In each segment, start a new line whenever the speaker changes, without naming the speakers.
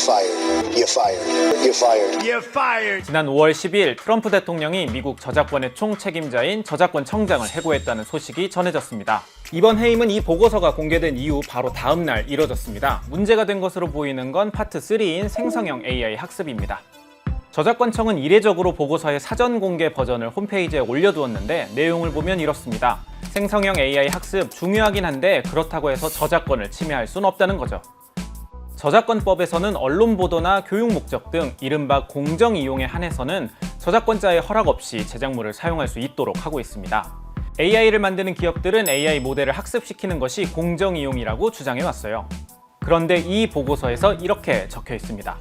You're fired. You're fired. You're fired.
You're fired.
지난 5월 10일 트럼프 대통령이 미국 저작권의 총 책임자인 저작권 청장을 해고했다는 소식이 전해졌습니다. 이번 해임은 이 보고서가 공개된 이후 바로 다음 날 이뤄졌습니다. 문제가 된 것으로 보이는 건 파트 3인 생성형 AI 학습입니다. 저작권청은 이례적으로 보고서의 사전 공개 버전을 홈페이지에 올려두었는데 내용을 보면 이렇습니다. 생성형 AI 학습 중요하긴 한데 그렇다고 해서 저작권을 침해할 순 없다는 거죠. 저작권법에서는 언론 보도나 교육 목적 등 이른바 공정 이용에 한해서는 저작권자의 허락 없이 제작물을 사용할 수 있도록 하고 있습니다. AI를 만드는 기업들은 AI 모델을 학습시키는 것이 공정 이용이라고 주장해 왔어요. 그런데 이 보고서에서 이렇게 적혀 있습니다.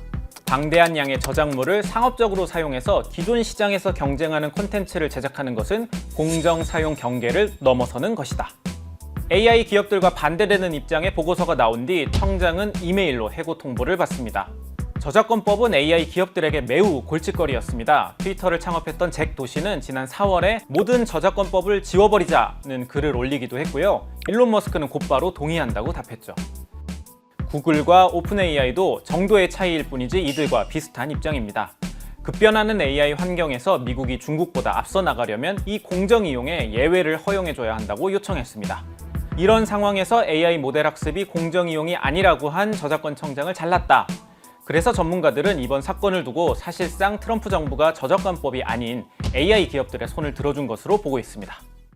방대한 양의 저작물을 상업적으로 사용해서 기존 시장에서 경쟁하는 콘텐츠를 제작하는 것은 공정 사용 경계를 넘어서는 것이다. AI 기업들과 반대되는 입장의 보고서가 나온 뒤 청장은 이메일로 해고 통보를 받습니다. 저작권법은 AI 기업들에게 매우 골칫거리였습니다. 트위터를 창업했던 잭 도시는 지난 4월에 모든 저작권법을 지워버리자는 글을 올리기도 했고요. 일론 머스크는 곧바로 동의한다고 답했죠. 구글과 오픈 AI도 정도의 차이일 뿐이지 이들과 비슷한 입장입니다. 급변하는 AI 환경에서 미국이 중국보다 앞서 나가려면 이 공정 이용에 예외를 허용해줘야 한다고 요청했습니다. 이런 상황에서 AI 모델 학습이 공정 이용이 아니라고 한 저작권 청장을 잘랐다. 그래서 전문가들은 이번 사건을 두고 사실상 트럼프 정부가 저작권법이 아닌 AI 기업들의 손을 들어준 것으로 보고 있습니다.